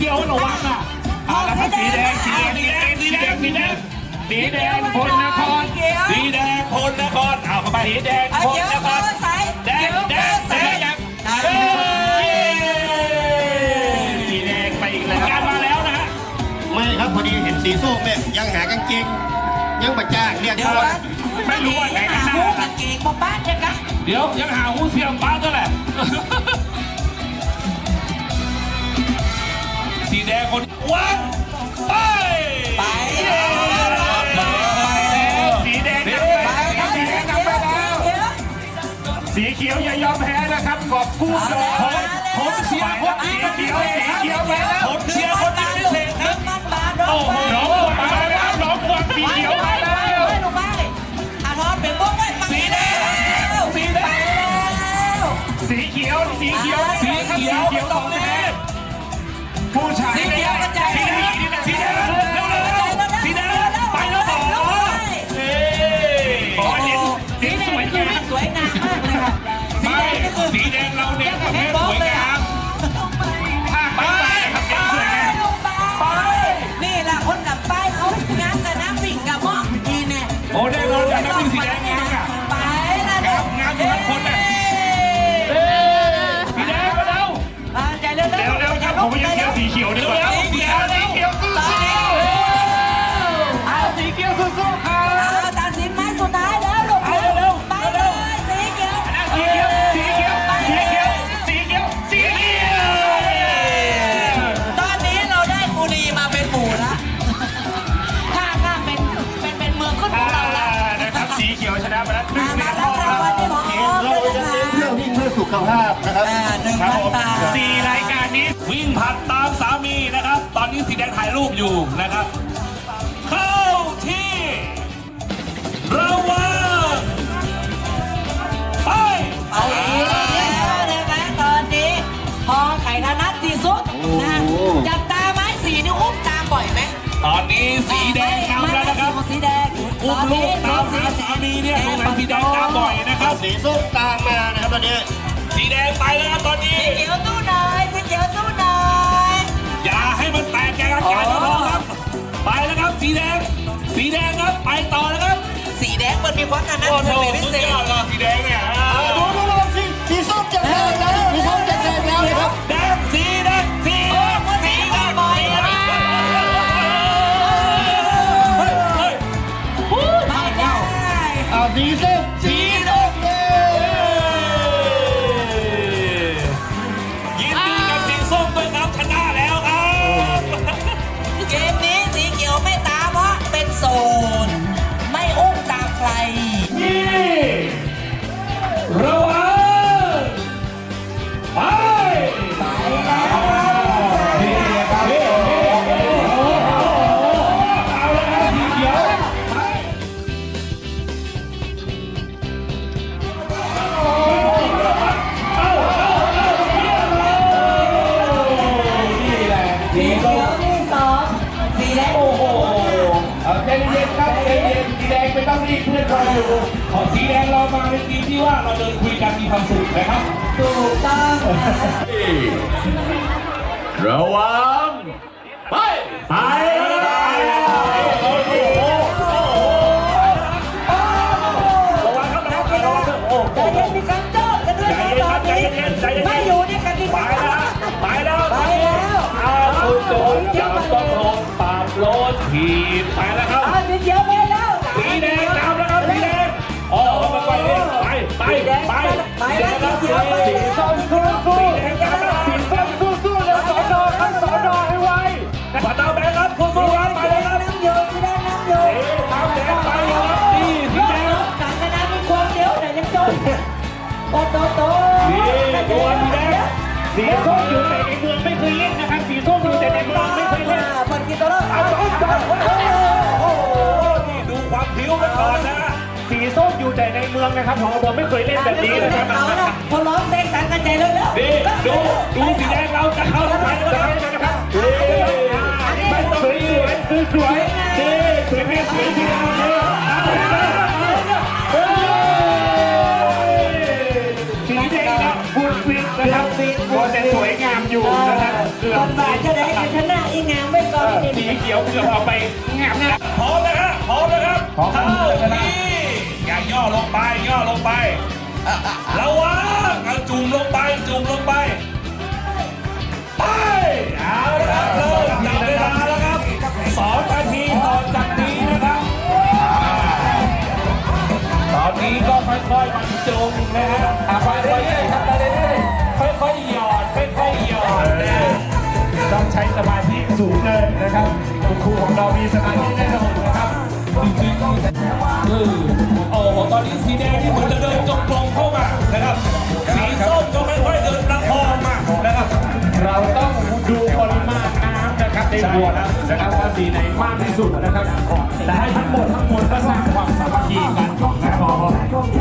เย็นพิษเดียวระวังอะเอาละครับสีแดงสีแดงสีแดงสีแดงสีแดงสีแดงพลนครเขียวสีแดงพลนครเอาเข้าไปสีแดงเอาพลเขียวนคเบอรร์ใสแดงแดงแดงยังเอ้ยสีแดงไปอีกแล้วการมาแล้วนะฮะไม่ครับพอดีเห็นสีส้มเนี่ยยังหากางเกงยังมาจ้างเรียกเดี๋ยวเขานะไม่รู้ว่าไหนกันแน่หูกางเกงป๊าป้าเนี่ยกะเดี๋ยวยังหาหูเสียมป้าก็แหละสี คนวังไปไปแล้วสีแดงสีนำไปแล้วสีแดงนำไปแล้ว สีเขียวอย่ายอมแพ้นะครับกอบกู้โดนผมผมเชียร์คนสีนี้เขียวสีเขียวไปแล้วผมเชียร์คนนี้พิเศษครับมันบาทโอ้โหน้องกวางมาแล้วน้องกวางสีเขียวมาแล้วไปลงไปอาทอนเป็นพวกไว้สีแดงสีแดงสีเขียวสีเขียวสีเขียวสีเขียวตตรรงงนี้นี้ ผู้ชายสีเขียวก สุขภาพนะครับอ่าหนึ่งครับพันผมบาท สี่รายการนี้วิ่งผัดตามสามีนะครับ ตอนนี้สีแดงถ่ายรูปอยู่นะครับ เข้าที่ระวังไปเอาอีกแล้วนะคะตอนนี้พอไข่ธนัดที่สุดนะจับตาไม้สีนี่อุ้มตามบ่อยไหมตอนนี้สีแดงนำแล้วนะครับสีแดงอุ้มลูกตามหาสามีเนี่ยตรงไหนสีแดงตามบ่อยนะครับ สีส้มตามมานะครับตอนนี้ สีแดงไปแล้วครับตอนนี้สีเขียวสู้หน่อยสีเขียวสู้หน่อยอย่าให้มันแตกแยกกันก็พอครับ ไปแล้วครับสีแดง สีแดงครับไปต่อนะครับสีแดงมันมีความถนัดโอ้มันโหเป็นพิสุดเศยษอดเลยสีแดงเนี่ยดูดูดูสีสีส้มจะแทงแล้วสีส้มจะแทงแล้วเลยครับแดง เดินคุยกันมีความสุขนะครับถูกต้องระวังไปไประวังครับระวังครับระวังครับโอ้โหใจเย็นมีการโจ้กันด้วยนะตอนไม่อยู่ในกติไปแล้วไปแล้วไปแล้วอาคุณโดนจับต้องลงปราบโลดถีบไปแล้วครับอ่าสีเขียวไป สีส้มอยู่แต่ในเมืองไม่เคยเล่นนะครับ สีส้มอยู่แต่ในเมืองไม่เคยเล่นเปิดกินตัวแล้วเอาเอาเอาเอาโอ้โหนี่ดูความผิวกันก่อนนะสีส้มอยู่แต่ในเมืองนะครับของผมไม่เคยเล่นแบบนี้นะครับเอาละพอร้องเพลงสังกันใจเร็วๆนี่ดูดูสีแดงเราจะเข้าทำไมนะครับนะครับไม่สวยสวยสวยสวยเท่สวยแม่สวยที่เราสี นะครับก็จะสวยงามอยู่นะครับเกือบบาทจะได้กันชนะอีงามไว้ก่อนนี่สีเขียวเกือบเอาไปงามนะพร้อมนะครับพร้อมนะครับเข้าที่อย่าย่อลงไปย่อลงไประวังเอาจุ่มลงไปจุ่มลงไปไปเอาละครับเริ่มจับเวลาแล้วครับสองนาทีต่อจากนี้นะครับ ตอนนี้ก็ค่อยๆบรรจงนะฮะค่อยๆครับ อยๆค่อยหยอดค่อยๆหยอดนะต้องใช้สมาธิสูงเลยนะครับคุณครูของเรามีสมาธิแน่นอนนะครับจริงๆเออโอ้โหตอนนี้สีแดงนี่เหมือนจะเดินจงกรมเข้ามานะครับสีส้มก็ค่อยๆเดินประคองมานะครับ เราต้องดูปริมาณน้ำนะครับในบัวนะครับว่าสีไหนมากที่สุดนะครับแต่ให้ทั้งหมดทั้งมวลก็สร้างความสามัคคีกันนะครับ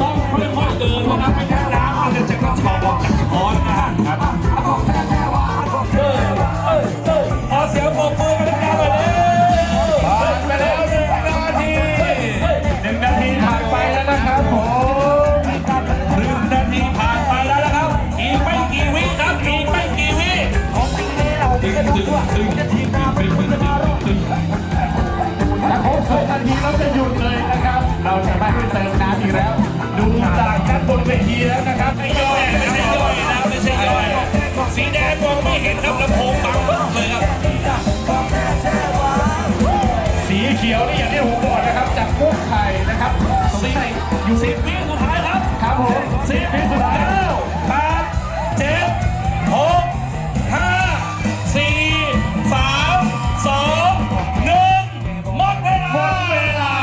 ต้องค่อยๆเดินนะครับไม่งั้น สิบวิสุดท้ายครับครับผมสิบวิสุดท้ายเก้าแปดเจ็ดหกห้าสี่สามสองหนึ่งหมดเวลาหมดเวลา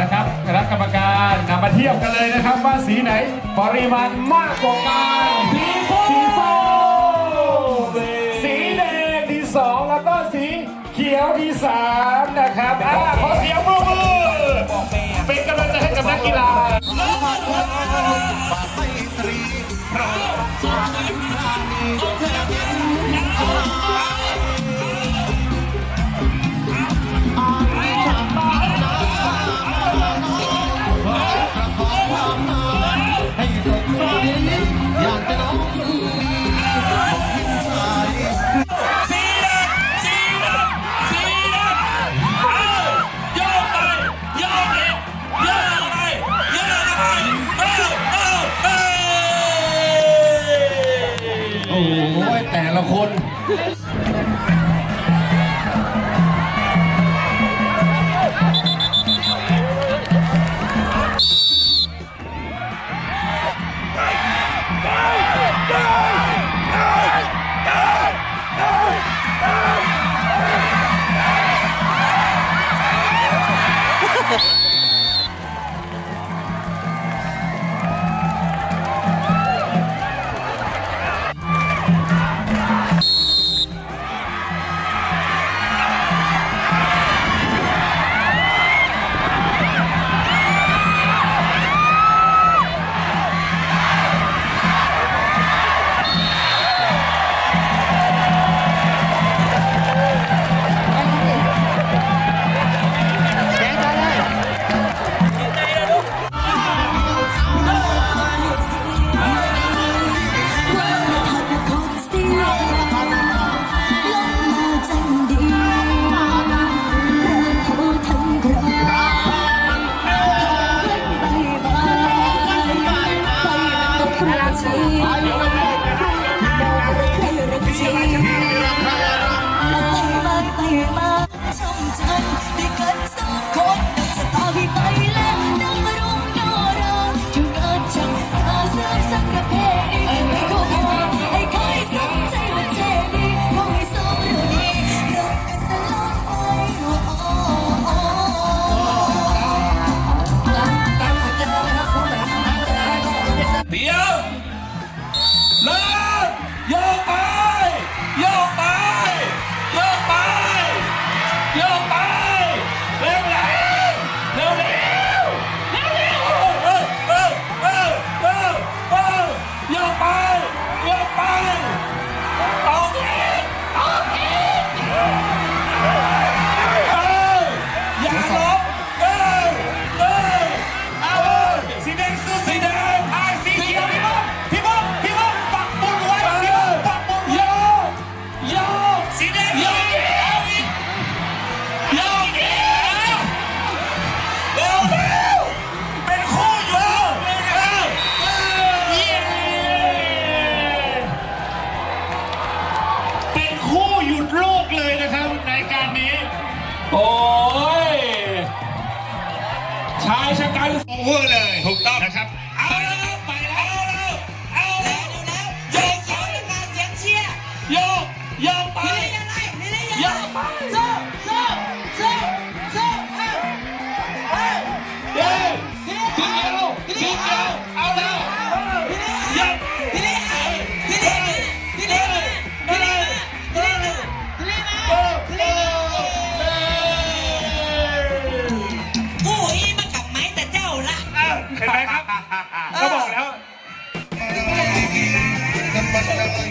นะครับคณะกรรมการนำมาเทียบกันเลยนะครับว่าสีไหนปริมาณมากกว่ากัน กับนักกีฬา โอ้ยแต่ละคน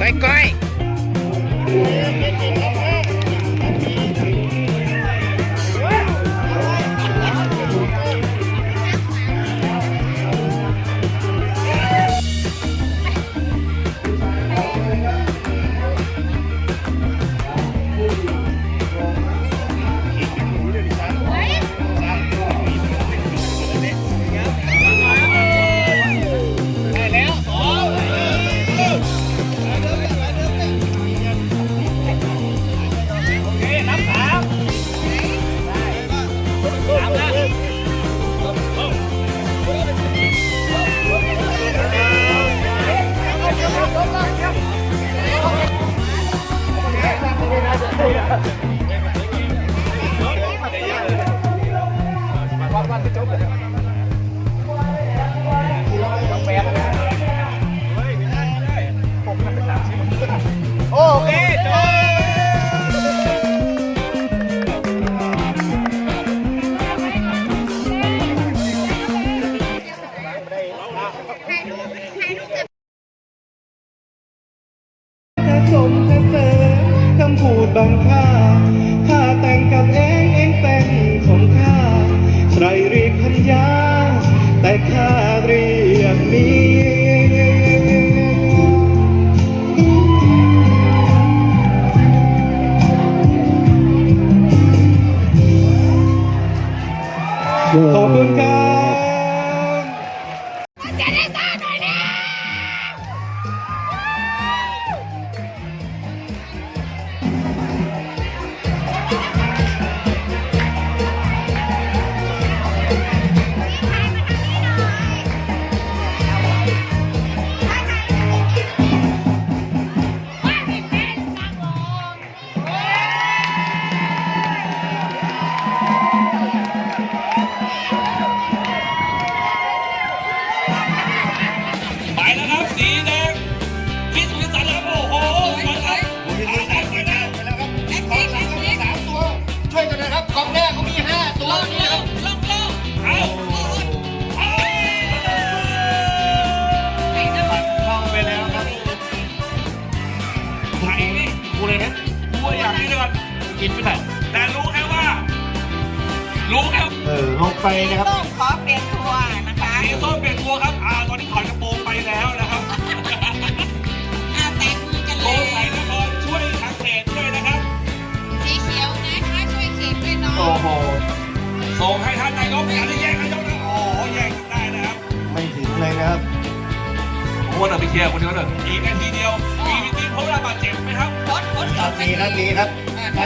乖乖。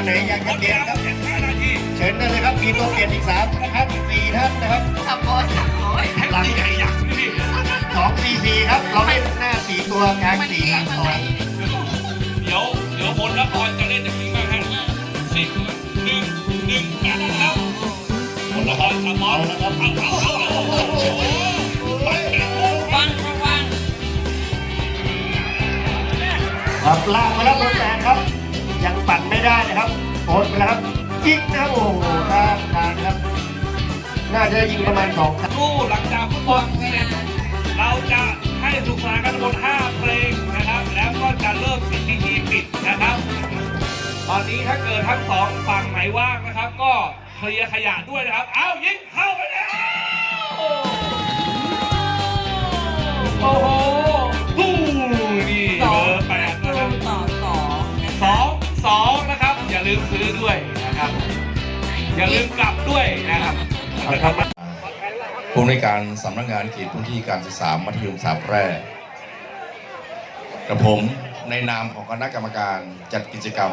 ไหนอยากจะเปลี่ยนครับเชิญได้เลยครับมีตัวเปลี่ยนอีกสามนะครับสี่ท่านนะครับขับโบสขับโบสแท็กซี่ใหญ่ยักษ์นี่สองสี่สี่ครับ เราเล่นหน้าสี่ตัวกลางสี่หลังสองเดี๋ยวเดี๋ยวบนล้วพรจะเล่นอย่างนี้บ้างฮะสิบหนึ่งหนึ่งแปดแล้วบนละครสมองแล้วครับเอาเอาเอาเอามันเป็นมุกฟังระวังครับลากมาแล้วตัวแตนครับ ยังปั่นไม่ได้นะครับโอนไปแล้วครับยิงนะครับโอ้โหข้ามทางครับ น่าจะยิงประมาณสองครั้งคู่หลังจากฟุตบอลเสร็จเราจะให้สุขสนานกันทั้งหมด5เพลงนะครับ แล้วก็จะเริ่มสิ่งพิธีปิดนะครับ ตอนนี้ถ้าเกิดทั้งสองฝั่งไหนว่างนะครับ ก็เคลียร์ขยะด้วยนะครับ เอายิงเข้าไปแล้วโอ้โห มซื้อด้วยนะครับ อย่าลืมกลับด้วยนะครับนะครับผู้อำนการสำนักงานเขตพื้นที่การศึกษามัธยมสามแพร่กระผมในนามของคณะกรรมการจัดกิจกรรม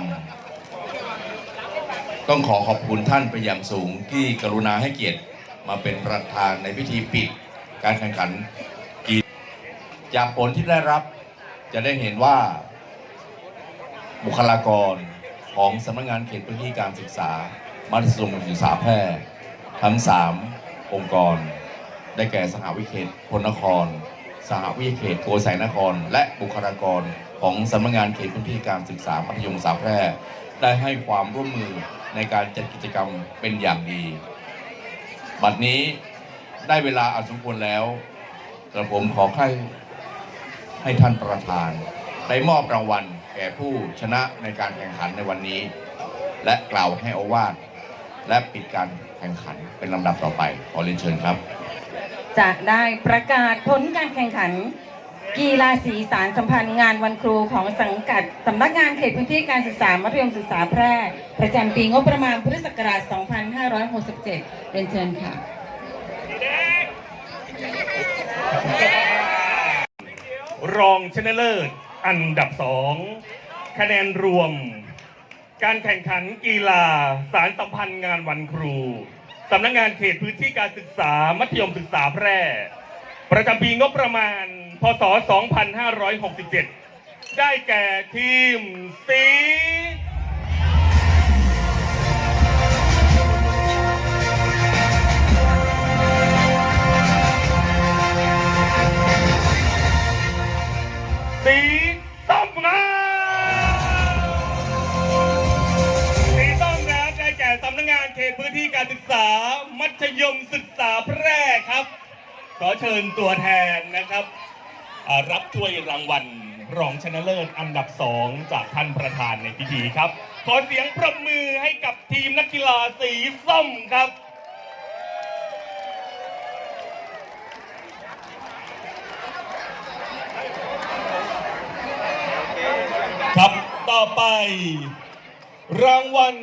ต้องขอขอบคุณท่านไปนอย่างสูงที่กรุณาให้เกียรติมาเป็นประธานในพิธีปิด การแข่งขันกีฬาจากผลที่ได้รับจะได้เห็นว่าบุคลากร ของสำนักงานเขตพื้นที่การศึกษา มัธยมศึกษาแพร่ทั้ง 3 องค์กร ได้แก่สหวิเขตพลนคร สหวิเขตโกสัยนคร และบุคลากรของสำนักงานเขตพื้นที่การศึกษามัธยมศึกษาแพร่ได้ให้ความร่วมมือในการจัดกิจกรรมเป็นอย่างดี บัดนี้ได้เวลาอันสมควรแล้วกระผมขอให้ให้ท่านประธาน ได้มอบรางวัล แก่ผู้ชนะในการแข่งขันในวันนี้ และกล่าวให้โอวาทและปิดการแข่งขันเป็นลำดับต่อไป ขอเรียนเชิญครับ จะได้ประกาศผลการแข่งขัน กีฬาสีสารสัมพันธ์งานวันครูของสังกัดสำนักงานเขตพื้นที่การศึกษามัธยมศึกษาแพร่ ประจำปีงบประมาณพุทธศักราช 2567เรียนเชิญค่ะรองชนะเลิศ อันดับสองคะแนนรวม การแข่งขันกีฬาสารสัมพันธ์งานวันครูสำนักงานเขตพื้นที่การศึกษามัธยมศึกษาแพร่ ประจำปีงบประมาณ พศ 2567 ได้แก่ทีมสีสี การศึกษามัธยมศึกษาแพร่ครับ ขอเชิญตัวแทนนะครับ รับถ้วยรางวัลรองชนะเลิศอันดับสองจากท่านประธานในพิธีครับ ขอเสียงปรบมือให้กับทีมนักกีฬาสีส้มครับครับต่อไป รางวัล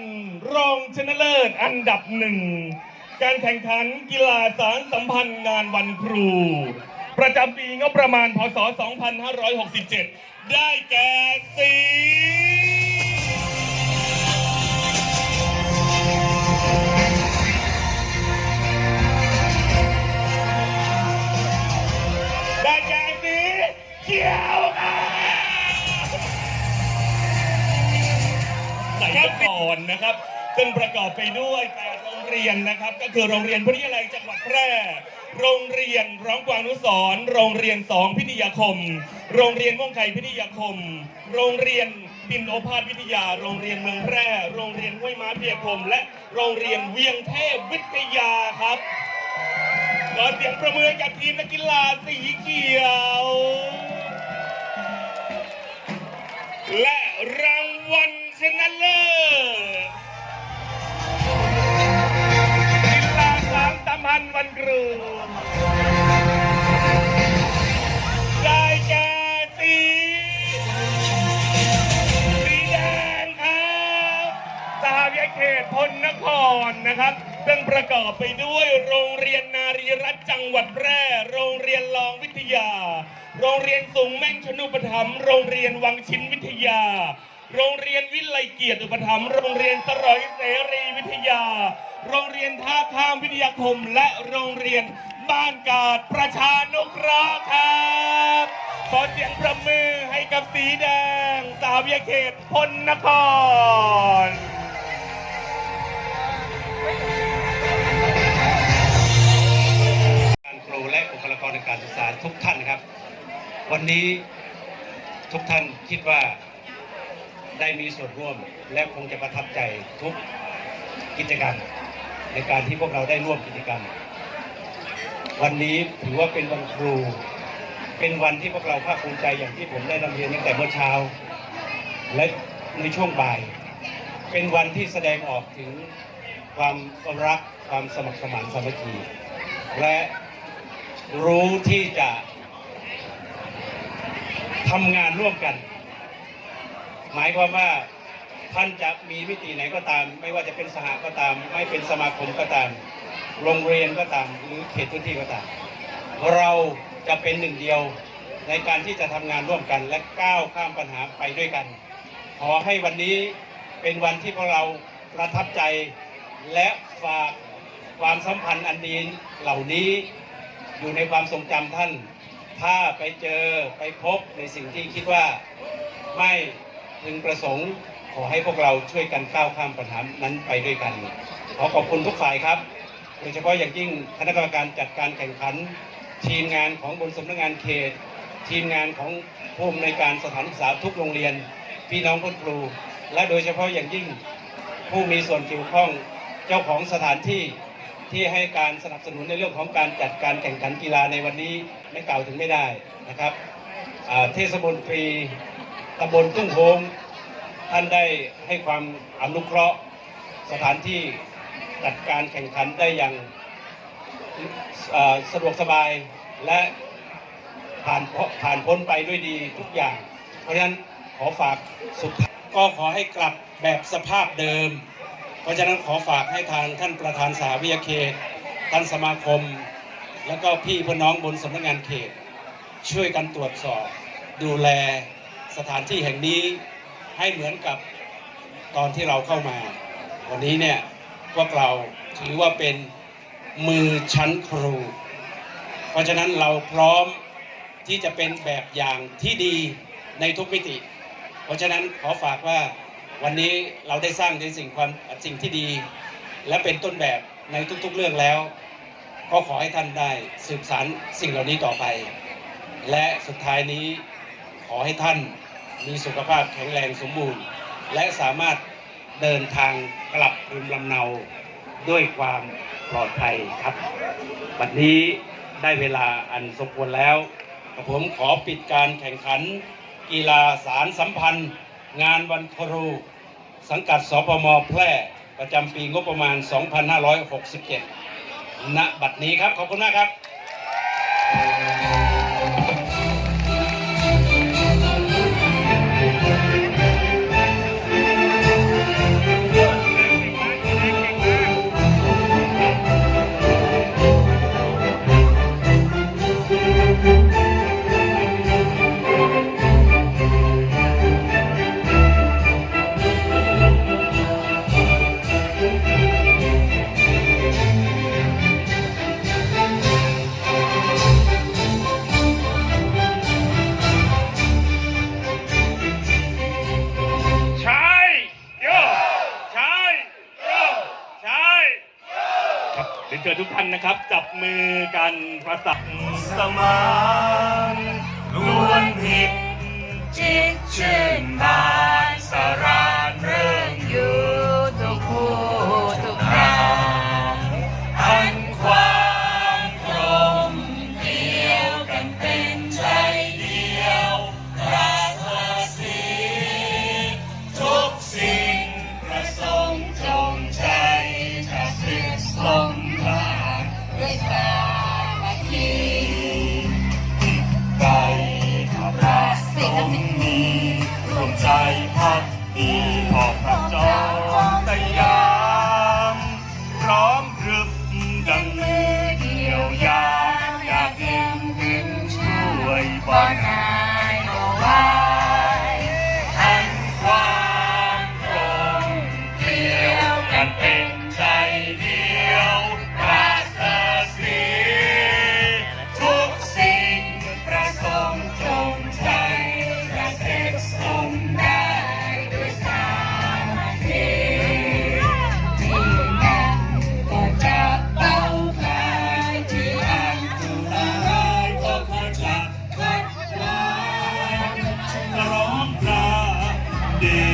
รองชนะเลิศอันดับหนึ่ง การแข่งขันกีฬาสารสัมพันธ์งานวันครู ประจำปีงบประมาณพศ 2567 ได้แก่สีได้แก่สีเขียวครับสายก่อนนะครับ ซึ่งประกอบไปด้วยแปดโรงเรียนนะครับ ก็คือโรงเรียนพุทธิยาลัยจังหวัดแพร่ โรงเรียนร้องกวางนุสรณ์โรงเรียนสองพิทยาคม โรงเรียนม่วงไข่พิทยาคม โรงเรียนปินโอภาสวิทยา โรงเรียนเมืองแพร่ โรงเรียนห้วยม้าพิทยาคม และโรงเรียนเวียงเทพวิทยาครับขอเสียงประมือกับทีมนักกีฬาสีเขียว และรางวัลชนะเลิศันกรูก่สีสีแดงครับสหวิเขตพลนครนะครับ ซึ่งประกอบไปด้วยโรงเรียนนารีรัตจังหวัดแพร่ โรงเรียนรองวิทยา โรงเรียนสูงแม่งชนุปถัมโรงเรียนวังชินวิทยา โรงเรียนวิไลเกียรติปถัมโรงเรียนสรอยเสรีวิทยา โรงเรียนท่าข้ามวิทยาคมและโรงเรียนบ้านกาดประชานุเคราะห์ครับขอเสียงประมือให้กับสีแดง สาวยาเขตพลนครการครูและบุคลากรทางการศึกษาทุกท่านครับ วันนี้ทุกท่านคิดว่าได้มีส่วนร่วมและคงจะประทับใจทุกกิจกรรม ในการที่พวกเราได้ร่วมกิจกรรม วันนี้ถือว่าเป็นวันครู เป็นวันที่พวกเราภาคภูมิใจอย่างที่ผมได้นำเรียนตั้งแต่เมื่อเช้า และในช่วงบ่าย เป็นวันที่แสดงออกถึงความรักความสมัครสมานสามัคคีและรู้ที่จะทำงานร่วมกัน หมายความว่า ท่านจะมีมิติไหนก็ตาม ไม่ว่าจะเป็นสหก็ตาม ไม่เป็นสมาคมก็ตาม โรงเรียนก็ตาม หรือเขตพื้นที่ก็ตาม เราจะเป็นหนึ่งเดียวในการที่จะทำงานร่วมกันและก้าวข้ามปัญหาไปด้วยกัน ขอให้วันนี้เป็นวันที่พวกเราประทับใจ และฝากความสัมพันธ์อันดีเหล่านี้อยู่ในความทรงจำท่าน ถ้าไปเจอไปพบในสิ่งที่คิดว่าไม่พึงประสงค์ ขอให้พวกเราช่วยกันก้าวข้ามปัญหานั้นไปด้วยกัน ขอขอบคุณทุกฝ่ายครับ โดยเฉพาะอย่างยิ่งคณะกรรมการจัดการแข่งขัน ทีมงานของบนสำนักงานเขต ทีมงานของผู้อำนวยการสถานศึกษาทุกโรงเรียน พี่น้องคุณครู และโดยเฉพาะอย่างยิ่งผู้มีส่วนเกี่ยวข้องเจ้าของสถานที่ที่ให้การสนับสนุนในเรื่องของการจัดการแข่งขันกีฬาในวันนี้ไม่กล่าวถึงไม่ได้นะครับเทศมนตรีตำบลทุ่งโฮง ท่านได้ให้ความอนุเคราะห์สถานที่จัดการแข่งขันได้อย่างสะดวกสบายและผ่านผ่านพ้นไปด้วยดีทุกอย่าง เพราะฉะนั้นขอฝากสุดท้ายก็ขอให้กลับแบบสภาพเดิม เพราะฉะนั้นขอฝากให้ทางท่านประธานสาวิยาเขตท่านสมาคม แล้วก็พี่พี่น้องบนสำนักงานเขต ช่วยกันตรวจสอบ ดูแลสถานที่แห่งนี้ ให้เหมือนกับตอนที่เราเข้ามา วันนี้เนี่ยพวกเราถือว่าเป็นมือชั้นครู เพราะฉะนั้นเราพร้อมที่จะเป็นแบบอย่างที่ดีในทุกมิติ เพราะฉะนั้นขอฝากว่าวันนี้เราได้สร้างในสิ่งความสิ่งที่ดี และเป็นต้นแบบในทุกๆเรื่องแล้ว ก็ขอให้ท่านได้สืบสานสิ่งเหล่านี้ต่อไป และสุดท้ายนี้ขอให้ท่าน มีสุขภาพแข็งแรงสมบูรณ์ และสามารถเดินทางกลับภูมิลำเนาด้วยความปลอดภัยครับบัดนี้ได้เวลาอันสมควรแล้ว ผมขอปิดการแข่งขัน กีฬาสารสัมพันธ์ งานวันครู สังกัดสพมแพร่ประจำปีงบประมาณ 2567 ณ บัดนี้ครับ ขอบคุณมากครับ day.